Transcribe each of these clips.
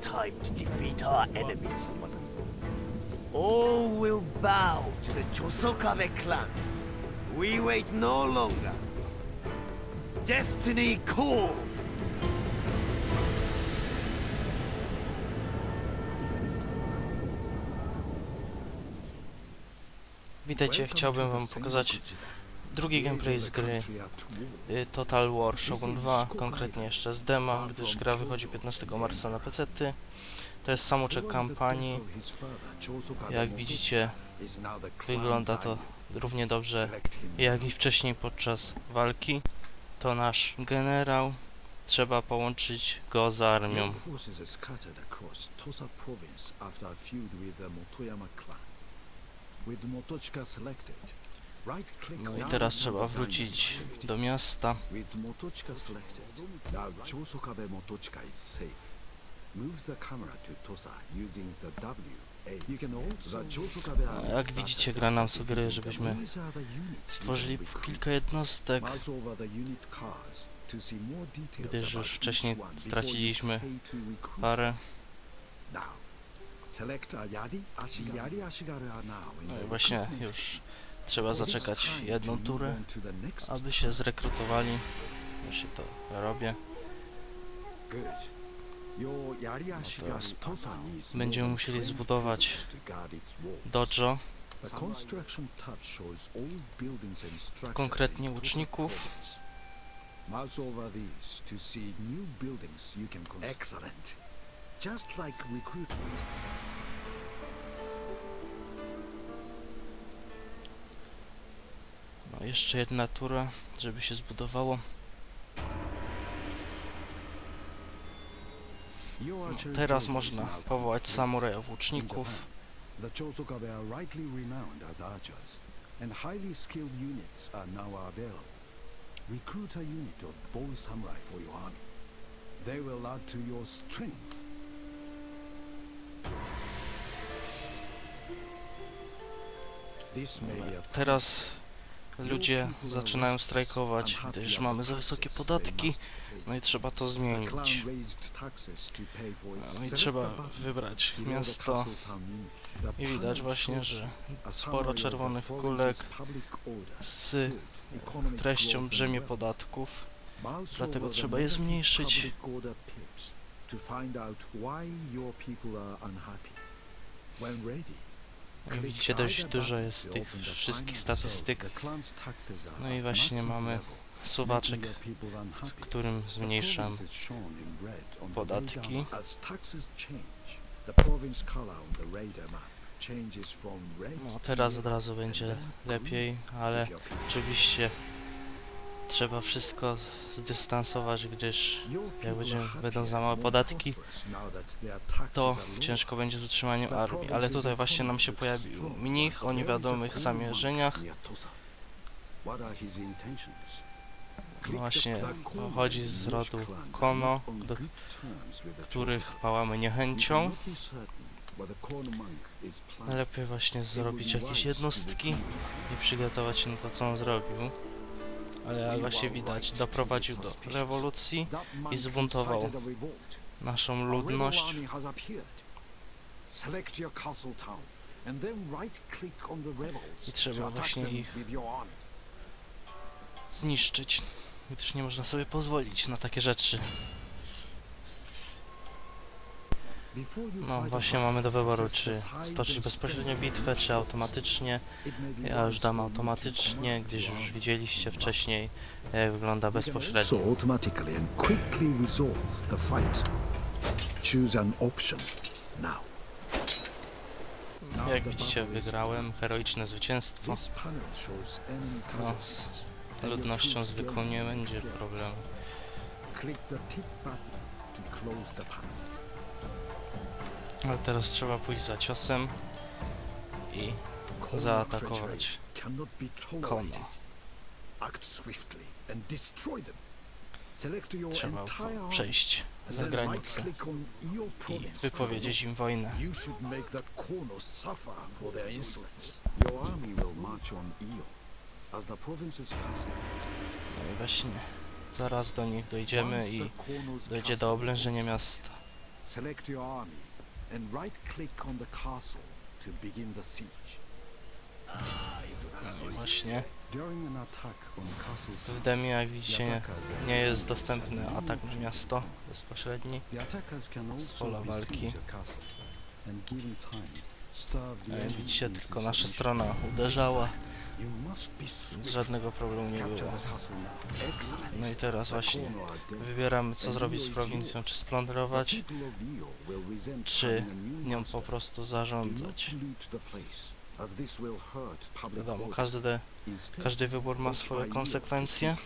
time to defeat our enemies. All will bow to the Chosokabe clan. We wait no longer. Destiny calls! Witajcie, chciałbym wam pokazać drugi gameplay z gry y, Total War Shogun 2, konkretnie jeszcze z dema, gdyż gra wychodzi 15 marca na PC. To jest samoczek kampanii. Jak widzicie, wygląda to równie dobrze jak i wcześniej podczas walki. To nasz generał. Trzeba połączyć go z armią. With Motochika selected, No i teraz trzeba wrócić do miasta. Jak widzicie, gra nam sugeruje, żebyśmy Stworzyli kilka jednostek, gdyż już wcześniej straciliśmy parę. No i właśnie już trzeba zaczekać jedną turę, aby się zrekrutowali. Właśnie to robię. Ashigaru teraz będziemy musieli zbudować dojo, konkretnie łuczników. Mouse over these to see new buildings you can construct. Excellent. Just like recruitment. Jeszcze jedna tura, żeby się zbudowało. No, teraz można powołać samurajów łuczników. Recruit a unit of bow samurai for your army. They will add to your strength. Teraz ludzie zaczynają strajkować, gdyż mamy za wysokie podatki, no i trzeba to zmienić. No i trzeba wybrać miasto i widać właśnie, że sporo czerwonych kulek z treścią brzemię podatków. Dlatego trzeba je zmniejszyć. to find out why your people are unhappy. When ready, Jak widzicie, dość dużo jest tych wszystkich statystyk. No i właśnie mamy people w którym zmniejszam podatki. No teraz od razu będzie lepiej, ale oczywiście trzeba wszystko zdystansować, gdyż jak będą za małe podatki, to ciężko będzie z utrzymaniem armii. Ale tutaj właśnie nam się pojawił mnich o niewiadomych zamierzeniach. No właśnie pochodzi z rodu Kono, do których pałamy niechęcią. Najlepiej właśnie zrobić jakieś jednostki i przygotować się na to, co on zrobił. Ale właśnie widać, doprowadził do rewolucji i zbuntował naszą ludność. I trzeba właśnie ich zniszczyć, gdyż nie można sobie pozwolić na takie rzeczy. No właśnie mamy do wyboru, czy stoczyć bezpośrednio bitwę, czy automatycznie. Ja już dam automatycznie, gdyż już widzieliście wcześniej, jak wygląda bezpośrednio. Jak widzicie, wygrałem heroiczne zwycięstwo. No, z ludnością zwykłą nie będzie problemu. Ale teraz trzeba pójść za ciosem i zaatakować Kono. tolerated. Act swiftly and destroy them. Select your Trzeba przejść za granicę i wypowiedzieć im wojnę. You should make that Kono suffer for their insolence. Your army will march on Io as the province is castle. No i właśnie zaraz do nich dojdziemy i dojdzie do oblężenia miasta. Select your army and right-click on the castle to begin the siege. No i właśnie. W demie, jak widzicie, nie, jest dostępny atak na miasto bezpośredni. Also pola walki. The E, Widzicie, tylko nasza strona uderzała, żadnego problemu nie było. No i teraz właśnie wybieramy, co zrobić z prowincją, czy splądrować, czy nią po prostu zarządzać. Wiadomo, każdy, każdy wybór ma swoje konsekwencje.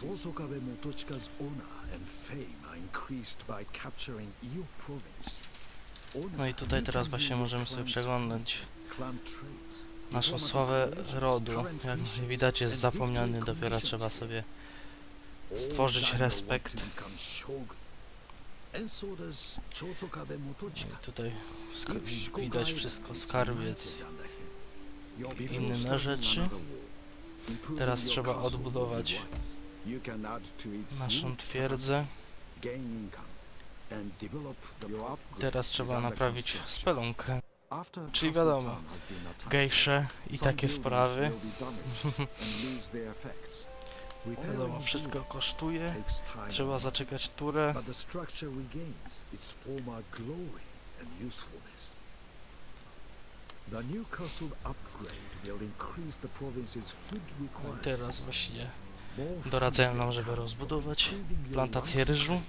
Chosokabe Motochika's honor and fame are increased by capturing Io province. No i tutaj teraz właśnie możemy sobie przeglądać naszą sławę rodu. Jak widać jest zapomniany, dopiero trzeba sobie stworzyć respekt. Motochika. I tutaj widać wszystko, skarbiec, inne inne rzeczy. Teraz trzeba odbudować naszą twierdzę. Teraz trzeba naprawić spelunkę, czyli wiadomo, gejsze i takie sprawy. Wiadomo, wszystko kosztuje, trzeba zaczekać turę. Teraz właśnie doradzają nam, żeby rozbudować plantację ryżu.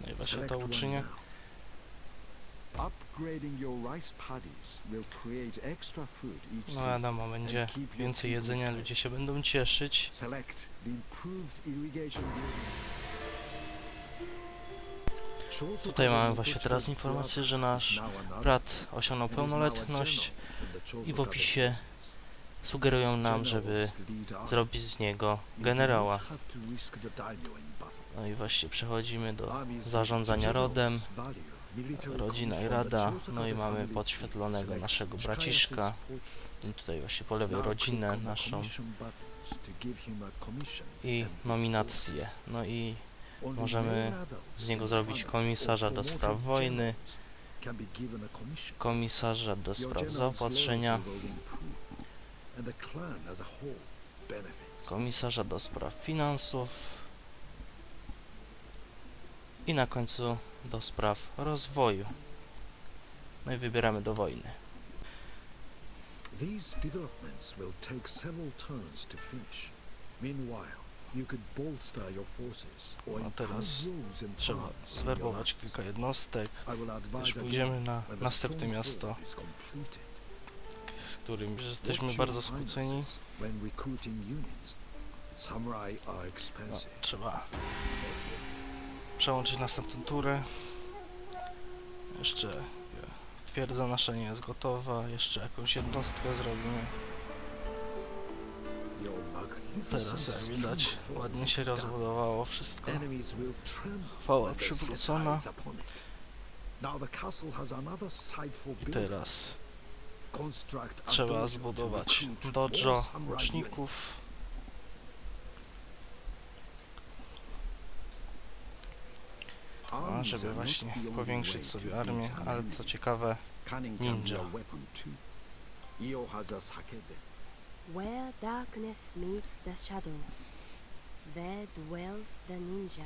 No i właśnie to uczynię. No wiadomo, będzie więcej jedzenia, ludzie się będą cieszyć. Tutaj mamy właśnie teraz informację, że nasz brat osiągnął pełnoletność i w opisie sugerują nam, żeby zrobić z niego generała. No i właśnie przechodzimy do zarządzania rodem, rodzina i rada, no i mamy podświetlonego naszego braciszka, i tutaj właśnie po lewej rodzinę naszą. i nominację. No i możemy z niego zrobić komisarza do spraw wojny, komisarza do spraw zaopatrzenia, komisarza do spraw finansów i na końcu do spraw rozwoju. No i wybieramy do wojny. These developments will take several turns to finish. Meanwhile, you could bolster your forces or No teraz Trzeba zwerbować kilka jednostek, też pójdziemy na następne miasto, z którym jesteśmy bardzo skłóceni. No, trzeba przełączyć następną turę. Jeszcze wie, twierdza nasza nie jest gotowa, jeszcze jakąś jednostkę zrobimy. Teraz jak widać ładnie się rozbudowało wszystko. Chwała przywrócona. I teraz trzeba zbudować dojo łuczników. A, żeby właśnie powiększyć sobie armię, ale co ciekawe, ninja. Where darkness meets the shadow, there dwells the ninja.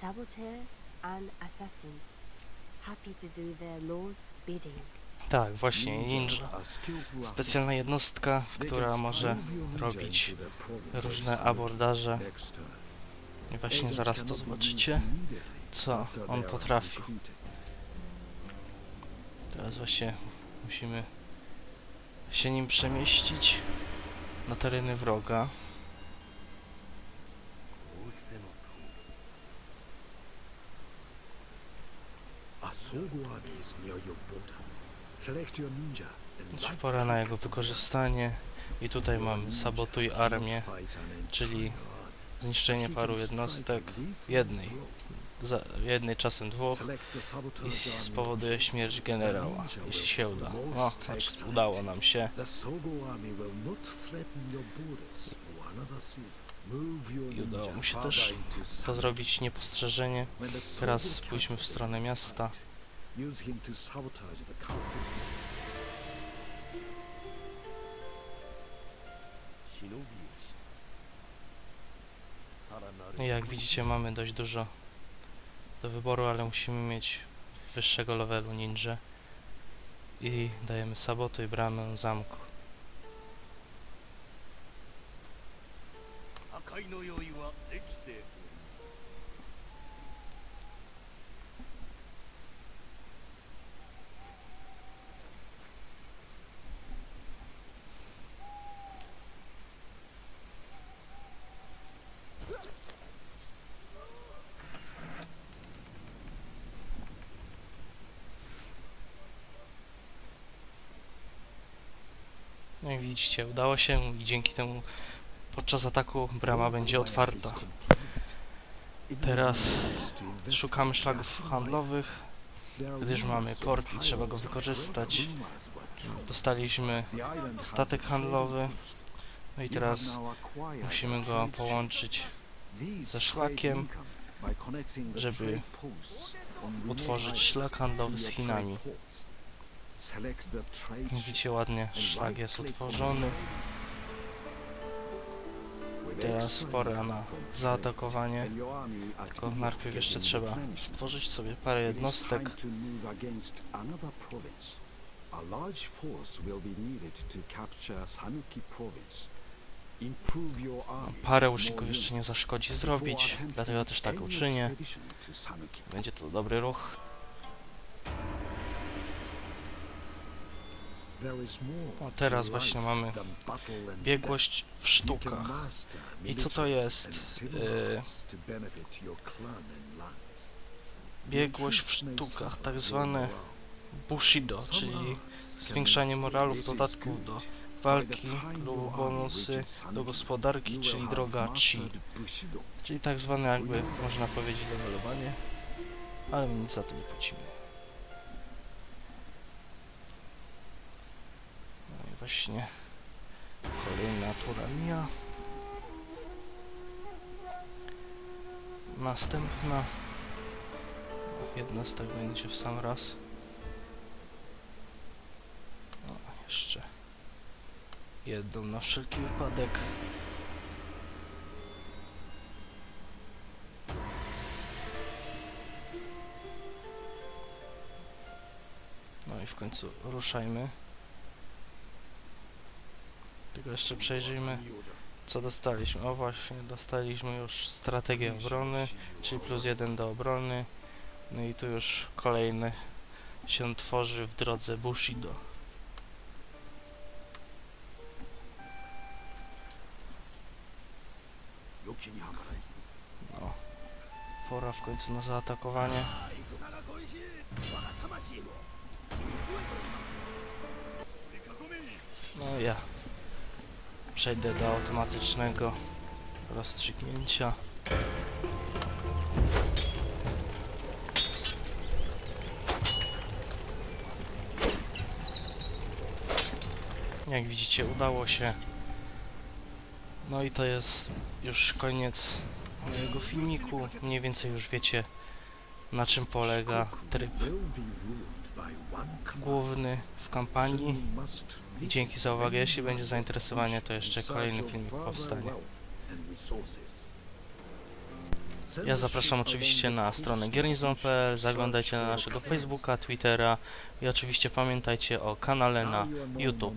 Saboteurs and assassins, happy to do their lord's bidding. tak, właśnie ninja. Specjalna jednostka, która może robić różne abordaże. I właśnie zaraz to zobaczycie, immediately co on potrafi. Teraz właśnie musimy się nim przemieścić na tereny wroga. Znaczy pora na jego wykorzystanie. I tutaj mamy sabotuj armię, czyli. Zniszczenie paru jednostek, jednej, za, jednej czasem dwóch i spowoduje śmierć generała, jeśli się uda. O, patrz, udało nam się. I udało mu się też To zrobić niepostrzeżenie. Teraz spójrzmy w stronę miasta. site, Use him to sabotage the castle. I jak widzicie mamy dość dużo do wyboru, ale musimy mieć wyższego levelu ninja. I dajemy sabotuj bramę zamku. 破壊の用意は Widzicie, udało się i dzięki temu podczas ataku brama będzie otwarta. Teraz Szukamy szlaków handlowych, gdyż mamy port i trzeba go wykorzystać. Dostaliśmy statek handlowy, no i teraz musimy go połączyć ze szlakiem, żeby utworzyć szlak handlowy z Chinami. Widzicie ładnie, szlak jest utworzony. Teraz pora na zaatakowanie. Tylko najpierw jeszcze trzeba stworzyć sobie parę jednostek. Army Parę more jeszcze nie zaszkodzi zrobić, dlatego też tak uczynię. Będzie to dobry ruch. A teraz właśnie mamy biegłość w sztukach. I co to jest? lands. biegłość w sztukach, tak zwane Bushido, czyli zwiększanie moralów, dodatków do walki lub bonusy do gospodarki, czyli droga Chi. Czyli tak zwane jakby, można powiedzieć, levelowanie, ale my nic za to nie płacimy. No i właśnie kolejna tura mija. Następna. Jedna z tych będzie w sam raz. Jeszcze jedną na wszelki wypadek. No i w końcu ruszajmy. Tylko jeszcze przejrzyjmy, co dostaliśmy. O właśnie, dostaliśmy już strategię obrony, czyli plus jeden do obrony. No i tu już kolejny się tworzy w drodze Bushido. No, pora w końcu na zaatakowanie. No ja przejdę do automatycznego rozstrzygnięcia. Jak widzicie udało się. No i to jest już koniec mojego filmiku. Mniej więcej już wiecie na czym polega tryb główny w kampanii. I dzięki za uwagę. Jeśli będzie zainteresowanie, to jeszcze kolejny filmik powstanie. Ja zapraszam oczywiście na stronę giernisson.pl, zaglądajcie na naszego Facebooka, Twittera i oczywiście pamiętajcie o kanale na YouTube.